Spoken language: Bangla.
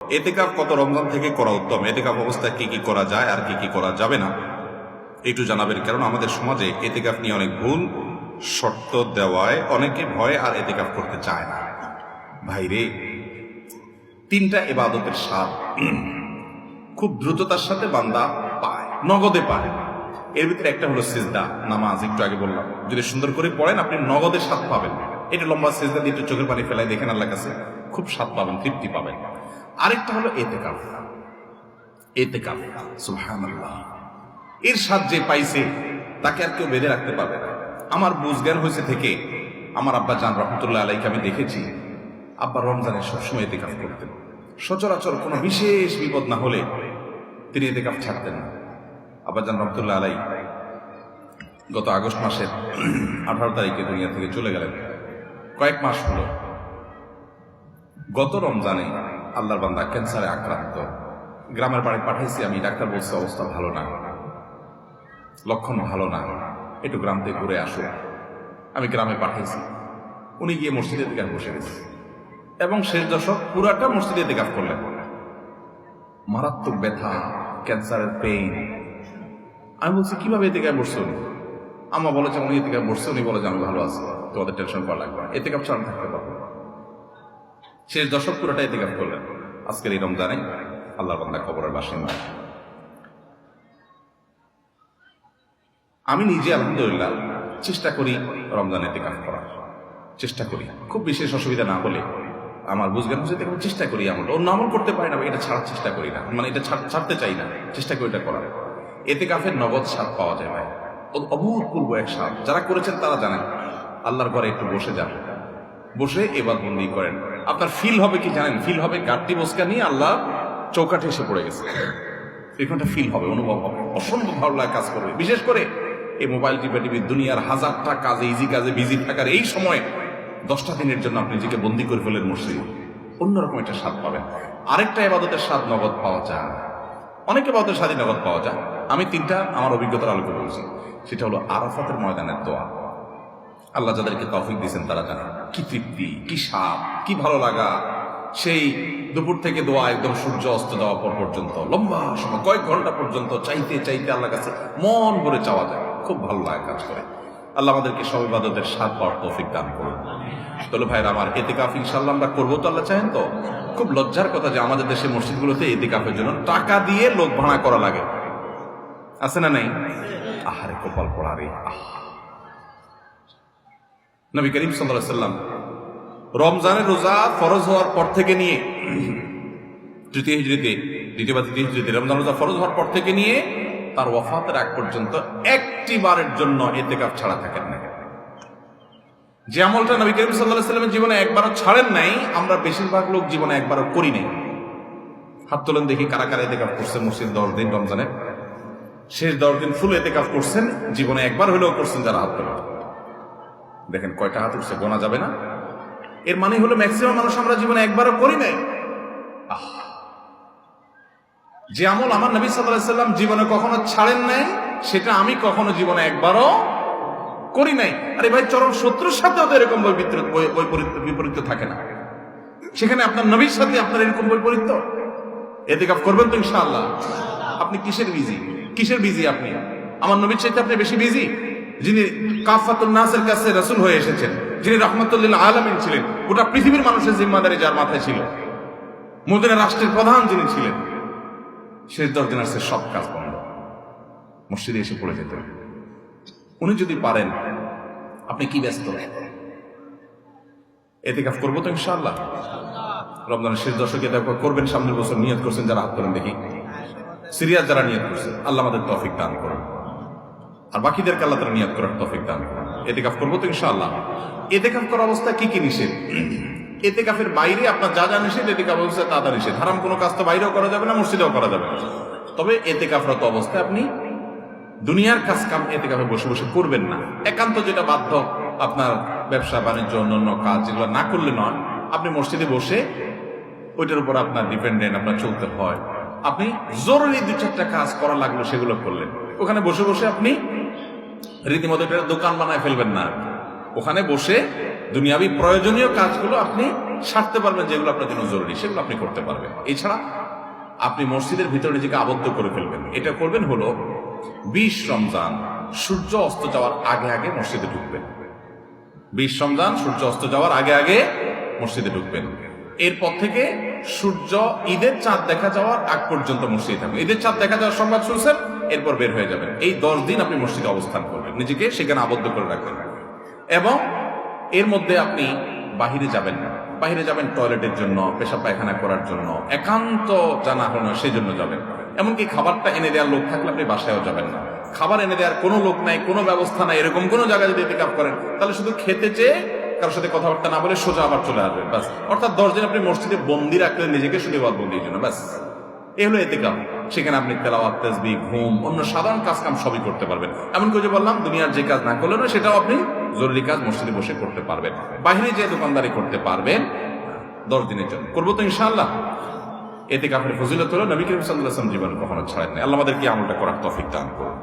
এতেকাফ কত রমজান থেকে করা উত্তম? এতেকাফ অবস্থায় কি কি করা যায় আর কি কি করা যাবে না? একটু জানাবেন কারণ আমাদের সমাজে এতেকাফ নিয়ে অনেক ভুল, শর্ত দেওয়ায় অনেকে ভয় আর এতেকাফ করতে চায় না। ভাইরে তিনটা এবাদতের স্বাদ খুব দ্রুততার সাথে বান্দা পায়, নগদে পায়। এর ভিতরে একটা হলো সিজদা, নামাজ, একটু আগে বললাম। যদি সুন্দর করে পড়েন, আপনি নগদের স্বাদ পাবেন। এটা লম্বা সিজদা দিয়ে একটু চোখের পানি ফেলাই দেখেন আল্লাহ কাছে, খুব স্বাদ পাবেন, তৃপ্তি পাবেন। আরেকটা হলো এতে কাপ এতে কাপ সুবহানাল্লাহ। এর স্বাদ যে পাইছে, তাকে আর কেউ বেঁধে রাখতে পারবে না। আমার বুঝজ্ঞান হয়েছে থেকে আমার আব্বা জান রহমতুল্লাহ আলাইকে আমি দেখেছি, আব্বা রমজানে সবসময় এতে কাপ করতেন। সচরাচর কোনো বিশেষ বিপদ না হলে তিনি এতে কাপ ছাড়তেন না। আব্বা জান রহমতুল্লাহ আলাই গত আগস্ট মাসের আঠারো তারিখে দুনিয়া থেকে চলে গেলেন। কয়েক মাস হলো। গত রমজানে আল্লাহর বান্দা ক্যান্সারে আক্রান্ত। গ্রামের বাড়ি পাঠাইছি আমি, ডাক্তার বলছে অবস্থা ভালো না। লক্ষণ ভালো না। একটু গ্রাম থেকে ঘুরে আসো। আমি গ্রামে পাঠাইছি। উনি গিয়ে মসজিদের দিকে বসে গেছে। এবং শেষ দশক পুরাটা মসজিদের দিকে করলেন। মারাত্মক ব্যথা, ক্যান্সারের পেইন আমি বলছি, কীভাবে গায়ে বসছে উনি? আমা বলে যে উনি এতে গায়ে বসছে, উনি বলে যে আমি ভালো আছি। তোমাদের টেনশন করা লাগবে এতে কাপ ছাড়া থাকতে। শেষ দশক পুরোটা এতে কাপ করলেন। আজকের এই রমজানে আল্লাহ বান্দা খবরের বাসিন্দা। আমি নিজে আলহামদুলিল্লাহ চেষ্টা করি রমজান কাপ করার। চেষ্টা করি। খুব বিশেষ অসুবিধা না হলে আমার বুঝগান বুঝতে খুব চেষ্টা করি আমল অন্য আমল করতে পারি না এটা ছাড়ার চেষ্টা করি না। মানে এটা ছাড়- ছাড়তে চাই না। চেষ্টা করি এটা করার। এতে কাফের নগদ স্বাদ পাওয়া যায় ভাই। অভূতপূর্ব এক স্বাদ। যারা করেছেন তারা জানেন, আল্লাহর ঘরে একটু বসে যান। বসে এবার বন্দি করেন। আপনার ফিল হবে কি জানেন? ফিল হবে গাড়টি বসকা নিয়ে আল্লাহ চৌকাঠে এসে পড়ে গেছে। এরকমটা ফিল হবে, অনুভব হবে। অসম্ভব ভালো লাগে কাজ করবে। বিশেষ করে এই মোবাইল টিপে টিপি দুনিয়ার হাজারটা কাজে ইজি কাজে বিজি থাকার এই সময় দশটা দিনের জন্য আপনি নিজেকে বন্দি করে ফেলেন মসজিদ। অন্যরকম একটা স্বাদ পাবেন। আরেকটা এবাদতের স্বাদ নগদ পাওয়া যায়। অনেক এবাদতের স্বাদই নগদ পাওয়া যায়। আমি তিনটা আমার অভিজ্ঞতার আলোকে বলছি। সেটা হলো আরাফাতের ময়দানের দোয়া। আল্লাহ যাদেরকে তৌফিক দিয়েছেন তারা জানে। কি তৃপ্তি, কি সাপ কি ভালো লাগা। সেই দুপুর থেকে দোয়া একদম সূর্য অস্ত যাওয়া পর পর্যন্ত, লম্বা সময়, কয়েক ঘণ্টা পর্যন্ত চাইতে চাইতে আল্লাহ কাছে মন ভরে চাওয়া যায়। খুব ভালো লাগে কাজ করে। আল্লাহ আমাদেরকে সব ইবাদতের স্বাদ পাওয়ার তৌফিক দান করুন। তাহলে ভাইরা আমার এতে কাফ ইনশাল্লাহ আমরা করব তো, আল্লাহ চাহেন তো? খুব লজ্জার কথা যে আমাদের দেশের মসজিদগুলোতে এতে কাফের জন্য টাকা দিয়ে লোক ভাড়া করা লাগে। আছে না নাই? আহারে কপাল পড়া রে, আহ। নবী করিম সাল্লাহ সাল্লাম, রমজানের রোজা ফরজ হওয়ার পর থেকে নিয়ে, তৃতীয় হিজড়িতে দ্বিতীয় বা তৃতীয় হিজড়িতে রমজান রোজা ফরজ হওয়ার পর থেকে নিয়ে, তার ওয়াফাতের আগ পর্যন্ত একটি বারের জন্য এতেকাফ ছাড়া থাকেন না। যে আমলটা নবী করিম সাল্লাহ সাল্লামের জীবনে একবারও ছাড়েন নাই, আমরা বেশিরভাগ লোক জীবনে একবারও করি নাই। হাত তোলেন দেখি কারা কারা এতেকাফ করছেন মসজিদ দশ দিন রমজানের। শেষ দশ দিন ফুল এতেকাফ করছেন, জীবনে একবার হলেও করছেন যারা হাত তোলেন। দেখেন কয়টা হাত উঠছে, গোনা যাবে না। এর মানে হলো ম্যাক্সিমাম মানুষ আমরা জীবনে একবারও করি নাই। যে আমল আমার নবী সাল্লাম জীবনে কখনো ছাড়েন নাই, সেটা আমি কখনো জীবনে একবারও করি নাই। আরে ভাই, চরম শত্রুর সাথেও তো এরকম বৈপরীত্য, বৈ- বৈপরীত্য, বিপরীত্য থাকে না। সেখানে আপনার নবীর সাথে আপনার এরকম বৈপরীত্য? এতে কাপ করবেন তো ইনশাআল্লাহ। আপনি কিসের বিজি কিসের বিজি আপনি? আমার নবীর সাথে আপনি বেশি বিজি যিনি কাফাতুল নাসের কাছে রাসূল হয়ে এসেছেন, যিনি রহমতুল্লিল আলমিন ছিলেন, গোটা পৃথিবীর মানুষের জিম্মাদারি যার মাথায় ছিল। মদিনা রাষ্ট্রের প্রধান যিনি ছিলেন, শেষ দশ দিন আসছে সব কাজ বন্ধ। মসজিদে এসে পড়ে যেতেন। উনি যদি পারেন, আপনি কি ব্যস্ত? এতে কাজ করব তো ইনশাআল্লাহ। রমজানের শেষ দশকে করবেন সামনের বছর নিয়ত করছেন যারা হাত করেন দেখি। সিরিয়াস যারা নিয়ত করছেন, আল্লাহ আমাদের তফিক দান করুন। আর বাকিদেরকে আল্লাহ তারা নিয়ত করার তফিক দান এতে কাফ করব তো ইনশাআল্লাহ। এতে কাফ করার অবস্থা কি কি নিষেধ? এতে কাফের বাইরে আপনার যা যা নিষেধ এতে কাফ অবস্থায় তা তা নিষেধ। হারাম কোনো কাজ তো বাইরেও করা যাবে না, মসজিদেও করা যাবে না। তবে এতে কাফরত অবস্থায় আপনি দুনিয়ার কাজ কাম এতে কাপে বসে বসে করবেন না। একান্ত যেটা বাধ্য আপনার ব্যবসা, বাণিজ্য, অন্যান্য কাজ যেগুলো না করলে নয়, আপনি মসজিদে বসে ওইটার উপর আপনার ডিপেন্ডেন্ট আপনার চলতে হয়। আপনি জরুরি দু চারটা কাজ করা লাগল সেগুলো করলেন। ওখানে বসে বসে আপনি রীতিমতো এটা দোকান বানায় ফেলবেন না ওখানে বসে দুনিয়াবি প্রয়োজনীয় কাজগুলো আপনি সারতে পারবেন যেগুলো আপনার জন্য জরুরি, সেগুলো আপনি করতে পারবেন। এছাড়া আপনি মসজিদের ভিতরে নিজেকে আবদ্ধ করে ফেলবেন। এটা করবেন হলো বিশ রমজান, সূর্য অস্ত যাওয়ার আগে আগে মসজিদে ঢুকবেন। বিশ রমজান, সূর্য অস্ত যাওয়ার আগে আগে মসজিদে ঢুকবেন। এরপর থেকে সূর্য ঈদের চাঁদ দেখা যাওয়ার আগ পর্যন্ত মসজিদে থাকবেন। ঈদের চাঁদ দেখা যাওয়ার সংবাদ শুনছেন? এরপর বের হয়ে যাবেন। এই দশ দিন আপনি মসজিদে অবস্থান করবেন। নিজেকে সেখানে আবদ্ধ করে রাখবেন। এবং এর মধ্যে আপনি বাহিরে যাবেন না। বাহিরে যাবেন টয়লেটের জন্য, পেশাব পায়খানা করার জন্য, একান্ত জানা হলো সেই জন্য যাবেন এমনকি খাবারটা এনে দেওয়ার লোক থাকলে আপনি বাসায়ও যাবেন না। খাবার এনে দেওয়ার কোনো লোক নাই, কোনো ব্যবস্থা নাই, এরকম কোনো জায়গায় যদি পিক আপ করেন, তাহলে শুধু খেতে চেয়ে কারোর সাথে কথাবার্তা না বলে সোজা আবার চলে আসবেন, ব্যাস। অর্থাৎ দশ দিন আপনি মসজিদে বন্দি রাখলেন নিজেকে শুধু বন্দির জন্য, ব্যাস। এ হলো এতে কাম সেখানে আপনি তেলাওয়াত তেজবি ঘুম, অন্য সাধারণ কাজ কাম সবই করতে পারবেন। এমন করে যে বললাম, দুনিয়ার যে কাজ না করলেন সেটাও আপনি জরুরি কাজ, মসজিদে বসে করতে পারবেন। বাহিরে যে দোকানদারি করতে পারবেন, দশ দিনের জন্য। করব তো ইনশাল্লাহ এতে কাপড়ে ফজিলত হলো, নবী করিম সাল্লাহ জীবন কখনো ছাড়েন আল্লাহ আমাদেরকে আমলটা করার তফিক দান করুন।